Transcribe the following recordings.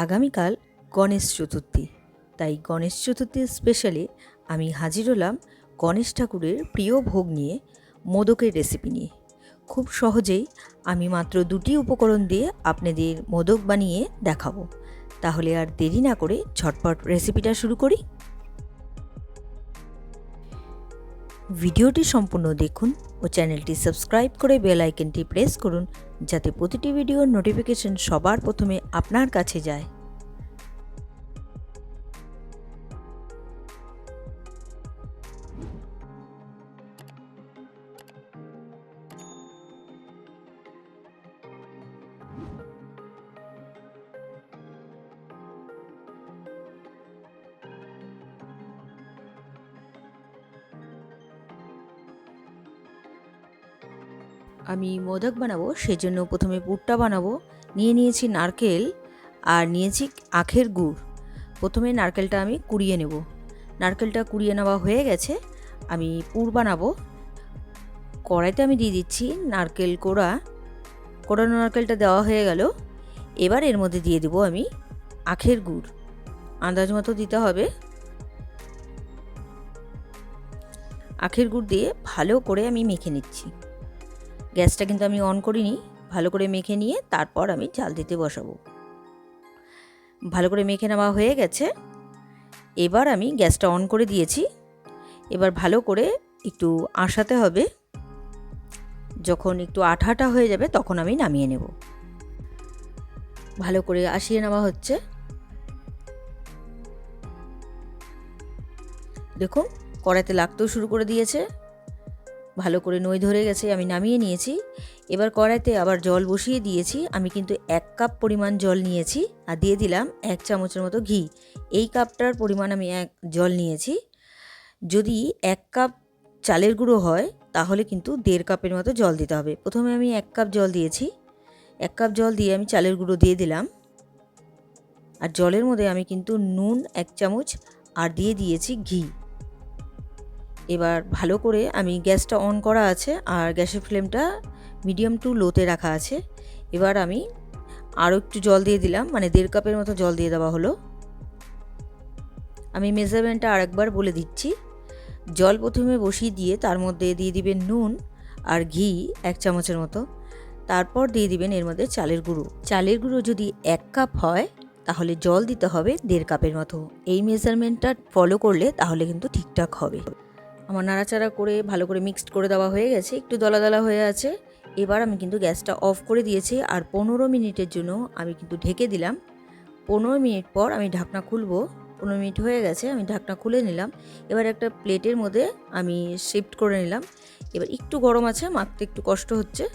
আগামীকাল গণেশ চতুর্থী। তাই গণেশ চতুর্থীর স্পেশালে আমি হাজির হলাম গণেশ ঠাকুরের প্রিয় ভোগ নিয়ে, মোদকের রেসিপি নিয়ে। খুব সহজেই আমি মাত্র দুটি উপকরণ দিয়ে আপনাদের মোদক বানিয়ে দেখাবো। তাহলে আর দেরি না করে ঝটপট রেসিপিটা শুরু করি। ভিডিওটি সম্পূর্ণ দেখুন ও চ্যানেলটি সাবস্ক্রাইব করে বেল আইকনটি প্রেস করুন, যাতে প্রতিটি ভিডিওর নোটিফিকেশন সবার প্রথমে আপনার কাছে যায়। আমি মোদক বানাবো, সেজন্য প্রথমে পুরটা বানাবো। নিয়ে নিয়েছি নারকেল আর নিয়েছি আখের গুড়। প্রথমে নারকেলটা আমি কুড়িয়ে নেব। নারকেলটা কুড়িয়ে নেওয়া হয়ে গেছে। আমি পুর বানাবো। কড়াইতে আমি দিয়ে দিচ্ছি নারকেল কোড়া। কোড়ানো নারকেলটা দেওয়া হয়ে গেল। এবার এর মধ্যে দিয়ে দেবো আমি আখের গুড়। আন্দাজ মতো দিতে হবে। আখের গুড় দিয়ে ভালো করে আমি মেখে নিচ্ছি। গ্যাসটা কিন্তু আমি অন করিনি, ভালো করে মেখে নিয়ে তারপর আমি জাল দিতে বসাবো। ভালো করে মেখে নেওয়া হয়ে গেছে। এবার আমি গ্যাসটা অন করে দিয়েছি। এবার ভালো করে একটু আশাতে হবে। যখন একটু আঠাটা হয়ে যাবে তখন আমি নামিয়ে নেব। ভালো করে আসিয়ে নেওয়া হচ্ছে। দেখুন, কড়াইতে লাগতেও শুরু করে দিয়েছে। ভালো করে নই ধরে গেছে, আমি নামিয়ে নিয়েছি। এবার কড়াইতে আবার জল বসিয়ে দিয়েছি, আমি কিন্তু এক কাপ পরিমাণ জল নিয়েছি আর দিয়ে দিলাম এক চামচের মতো ঘি। এই কাপটার পরিমাণ আমি এক জল নিয়েছি। যদি এক কাপ চালের গুঁড়ো হয়, তাহলে কিন্তু দেড় কাপের মতো জল দিতে হবে। প্রথমে আমি এক কাপ জল দিয়েছি। এক কাপ জল দিয়ে আমি চালের গুঁড়ো দিয়ে দিলাম। আর জলের মধ্যে আমি কিন্তু নুন এক চামচ আর দিয়ে দিয়েছি ঘি। এবার ভালো করে আমি গ্যাসটা অন করা আছে আর গ্যাসের ফ্লেমটা মিডিয়াম টু লোতে রাখা আছে। এবার আমি আরও একটু জল দিয়ে দিলাম মানে দেড় কাপের মতো জল দিয়ে দেওয়া হলো। আমি মেজারমেন্টটা আরেকবার বলে দিচ্ছি। জল প্রথমে বসিয়ে দিয়ে তার মধ্যে দিয়ে দিবেন নুন আর ঘি এক চামচের মতো। তারপর দিয়ে দিবেন এর মধ্যে চালের গুঁড়ো। চালের গুঁড়ো যদি এক কাপ হয়, তাহলে জল দিতে হবে দেড় কাপের মতো। এই মেজারমেন্টটা ফলো করলে তাহলে কিন্তু ঠিকঠাক হবে। আমার নাড়াচাড়া করে, ভালো করে মিক্সড করে দেওয়া হয়ে গেছে, একটু দলা দলা হয়ে আছে। এবার আমি কিন্তু গ্যাসটা অফ করে দিয়েছি আর পনেরো মিনিটের জন্য আমি কিন্তু ঢেকে দিলাম। পনেরো মিনিট পর আমি ঢাকনা খুলবো। পনেরো মিনিট হয়ে গেছে, আমি ঢাকনা খুলে নিলাম। এবার একটা প্লেটের মধ্যে আমি শিফট করে নিলাম। এবার একটু গরম আছে, মাখতে একটু কষ্ট হচ্ছে।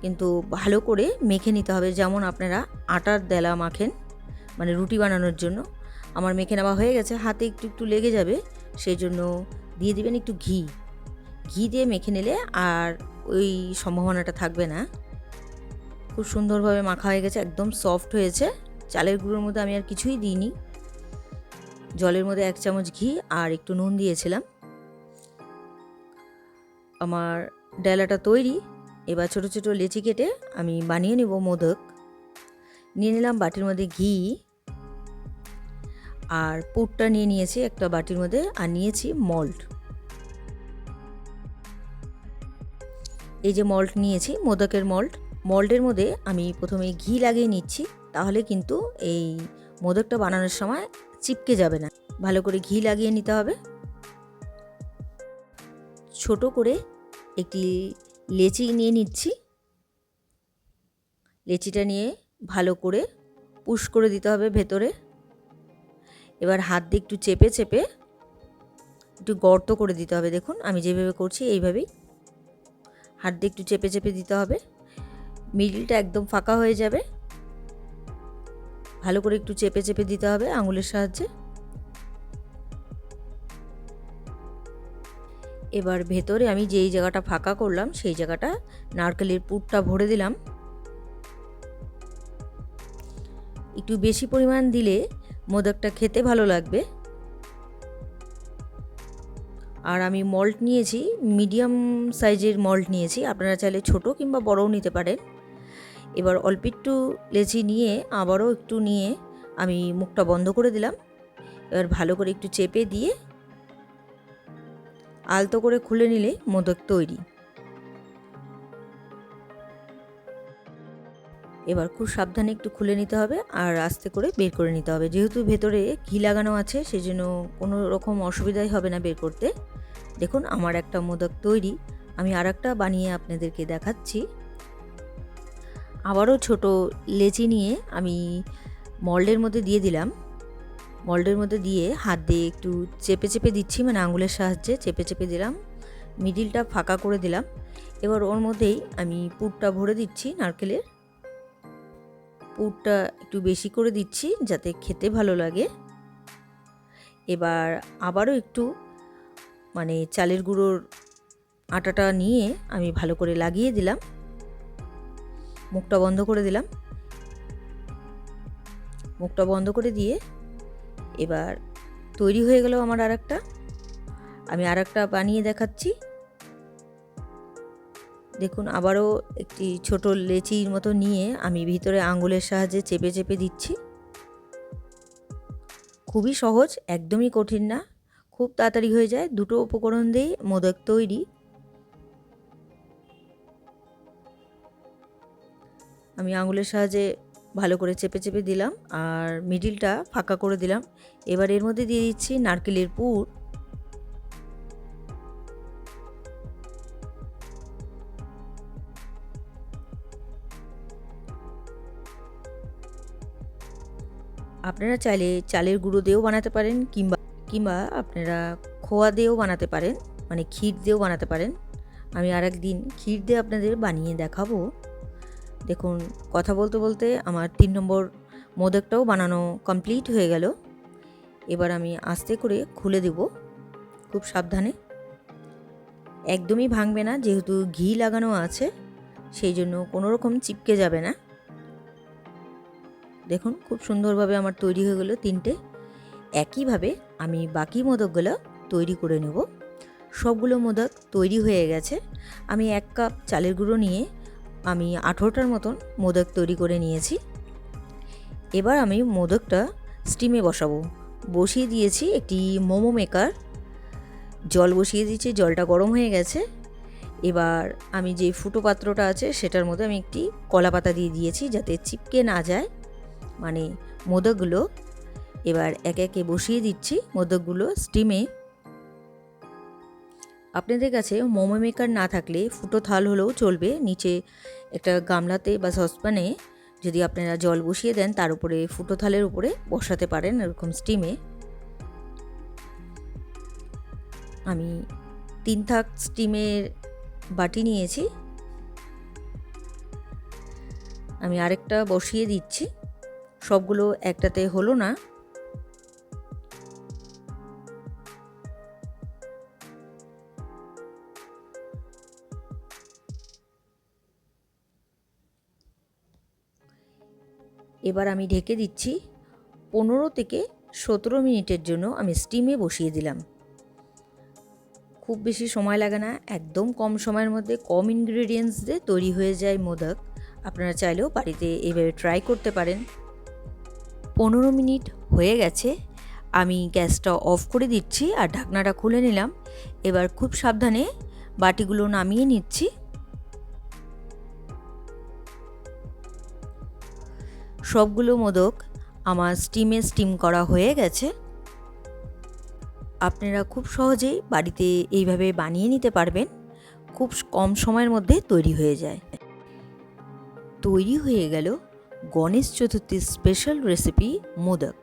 কিন্তু ভালো করে মেখে নিতে হবে, যেমন আপনারা আটার দেলা মাখেন মানে রুটি বানানোর জন্য। আমার মেখে নেওয়া হয়ে গেছে, হাতে একটু একটু লেগে যাবে, সেই জন্য দিয়ে দিবেন একটু ঘি। ঘি দিয়ে মেখে নিলে আর ওই সম্ভাবনাটা থাকবে না। খুব সুন্দরভাবে মাখা হয়ে গেছে, একদম সফট হয়েছে। চালের গুঁড়োর মধ্যে আমি আর কিছুই দিইনি। জলের মধ্যে এক চামচ ঘি আর একটু নুন দিয়েছিলাম। আমার ডালাটা তৈরি, এবার ছোট ছোট লেচি কেটে আমি বানিয়ে নেব মোদক। নিয়ে নিলাম বাটির মধ্যে ঘি। আর পুরটা নিয়ে নিয়েছি একটা বাটির মধ্যে আর নিয়েছি মল্ট। এই যে মল্ট নিয়েছি, মোদকের মল্ট। মল্টের মধ্যে আমি প্রথমে ঘি লাগিয়ে নিচ্ছি, তাহলে কিন্তু এই মোদকটা বানানোর সময় চিপকে যাবে না। ভালো করে ঘি লাগিয়ে নিতে হবে। ছোট করে একটি লেচি নিয়ে নিচ্ছি। লেচিটা নিয়ে ভালো করে পুশ করে দিতে হবে ভেতরে। এবার হাত দিয়ে একটু চেপে চেপে একটু গর্ত করে দিতে হবে। দেখুন, আমি যেভাবে করছি, এইভাবেই হাত দিয়ে একটু চেপে চেপে দিতে হবে। মিডিলটা একদম ফাঁকা হয়ে যাবে। ভালো করে একটু চেপে চেপে দিতে হবে আঙুলের সাহায্যে। এবার ভেতরে আমি যেই জায়গাটা ফাঁকা করলাম, সেই জায়গাটা নারকেলের পুরটা ভরে দিলাম। একটু বেশি পরিমাণ দিলে মোদকটা খেতে ভালো লাগবে। আর আমি মল্ট নিয়েছি, মিডিয়াম সাইজের মল্ট নিয়েছি। আপনারা চাইলে ছোট কিংবা বড়ও নিতে পারেন। এবার অল্প একটু লেচি নিয়ে আবারও একটু নিয়ে আমি মুখটা বন্ধ করে দিলাম। এবার ভালো করে একটু চেপে দিয়ে আলতো করে খুলে নিলে মোদক তৈরি। এবার খুব সাবধানে একটু খুলে নিতে হবে আর আস্তে করে বের করে নিতে হবে। যেহেতু ভেতরে ঘি লাগানো আছে, সেজন্য কোনো রকম অসুবিধাই হবে না বের করতে। দেখুন, আমার একটা মোদক তৈরি। আমি আর একটা বানিয়ে আপনাদেরকে দেখাচ্ছি। আবারও ছোট লেচি নিয়ে আমি মল্ডের মধ্যে দিয়ে দিলাম। মল্ডের মধ্যে দিয়ে হাত দিয়ে একটু চেপে চেপে দিচ্ছি মানে আঙুলের সাহায্যে চেপে চেপে দিলাম। মিডিলটা ফাঁকা করে দিলাম। এবার ওর মধ্যেই আমি পুরটা ভরে দিচ্ছি নারকেলের। পুরটা একটু বেশি করে দিচ্ছি যাতে খেতে ভালো লাগে। এবার আবারও একটু মানে চালের গুঁড়োর আটাটা নিয়ে আমি ভালো করে লাগিয়ে দিলাম। মুখটা বন্ধ করে দিলাম। মুখটা বন্ধ করে দিয়ে এবার তৈরি হয়ে গেল আমার আর একটা আমি আর একটা বানিয়ে দেখাচ্ছি। দেখুন, আবারও একটি ছোট লেচির মতো নিয়ে আমি ভিতরে আঙুলের সাহায্যে চেপে চেপে দিচ্ছি। খুবই সহজ, একদমই কঠিন না। খুব তাড়াতাড়ি হয়ে যায়। দুটো উপকরণ দিয়েই মোদক তৈরি। আমি আঙুলের সাহায্যে ভালো করে চেপে চেপে দিলাম আর মিডিলটা ফাঁকা করে দিলাম। এবার এর মধ্যে দিয়ে দিচ্ছি নারকেলের পুর। আপনারা চাইলে চালের গুঁড়ো দিয়েও বানাতে পারেন কিংবা কিংবা আপনারা খোয়া দিয়েও বানাতে পারেন মানে ক্ষীর দিয়েও বানাতে পারেন। আমি আর একদিন ক্ষীর দিয়ে আপনাদের বানিয়ে দেখাবো। দেখুন, কথা বলতে বলতে আমার তিন নম্বর মোদকটাও বানানো কমপ্লিট হয়ে গেল। এবার আমি আস্তে করে খুলে দেব, খুব সাবধানে। একদমই ভাঙবে না, যেহেতু ঘি লাগানো আছে, সেই জন্য কোনো রকম চিপকে যাবে না। দেখুন, খুব সুন্দরভাবে আমার তৈরি হয়ে গেলো তিনটে। একইভাবে আমি বাকি মোদকগুলো তৈরি করে নেব। সবগুলো মোদক তৈরি হয়ে গেছে। আমি এক কাপ চালের গুঁড়ো নিয়ে আমি আঠেরোটার মতন মোদক তৈরি করে নিয়েছি। এবার আমি মোদকটা স্টিমে বসাবো। বসিয়ে দিয়েছি একটি মোমো মেকার। জল বসিয়ে দিয়েছি, জলটা গরম হয়ে গেছে। এবার আমি যে ফুটো পাত্রটা আছে, সেটার মধ্যে আমি একটি কলা পাতা দিয়ে দিয়েছি যাতে চিপকে না যায়। মানে মোদকগুলো এবার একে একে বসিয়ে দিচ্ছি। মোদকগুলো স্টিমে আপনাদের কাছে মোমো মেকার না থাকলে ফুটো থাল হলেও চলবে। নিচে একটা গামলাতে বা সসপ্যানে যদি আপনারা জল বসিয়ে দেন, তার উপরে ফুটো থালের উপরে বসাতে পারেন এরকম স্টিমে আমি তিন থাক স্টিমের বাটি নিয়েছি। আমি আরেকটা বসিয়ে দিচ্ছি। সবগুলো একটাতে হলো না। এবার আমি ঢেকে দিচ্ছি। পনেরো থেকে সতেরো মিনিটের জন্য আমি স্টিমে বসিয়ে দিলাম। খুব বেশি সময় লাগে না, একদম কম সময়ের মধ্যে কম ইনগ্রিডিয়েন্টস দিয়ে তৈরি হয়ে যায় মোদক। আপনারা চাইলেও বাড়িতে এইভাবে ট্রাই করতে পারেন। পনেরো মিনিট হয়ে গেছে। আমি গ্যাসটা অফ করে দিচ্ছি আর ঢাকনাটা খুলে নিলাম। এবার খুব সাবধানে বাটিগুলো নামিয়ে নিচ্ছি। সবগুলো মোদক আমার স্টিমে স্টিম করা হয়ে গেছে। আপনারা খুব সহজেই বাড়িতে এইভাবে বানিয়ে নিতে পারবেন। খুব কম সময়ের মধ্যে তৈরি হয়ে যায়। তৈরি হয়ে গেল গণেশ চতুর্থীর স্পেশাল রেসিপি মোদক।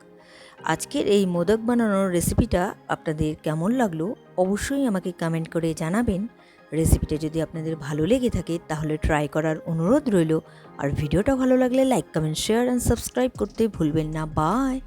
আজকের এই মোদক বানানোর রেসিপিটা আপনাদের কেমন লাগল অবশ্যই আমাকে কমেন্ট করে জানাবেন। রেসিপিটা যদি আপনাদের ভালো লেগে থাকে তাহলে ট্রাই করার অনুরোধ রইল। আর ভিডিওটা ভালো লাগলে like comment share and subscribe করতে ভুলবেন না। বাই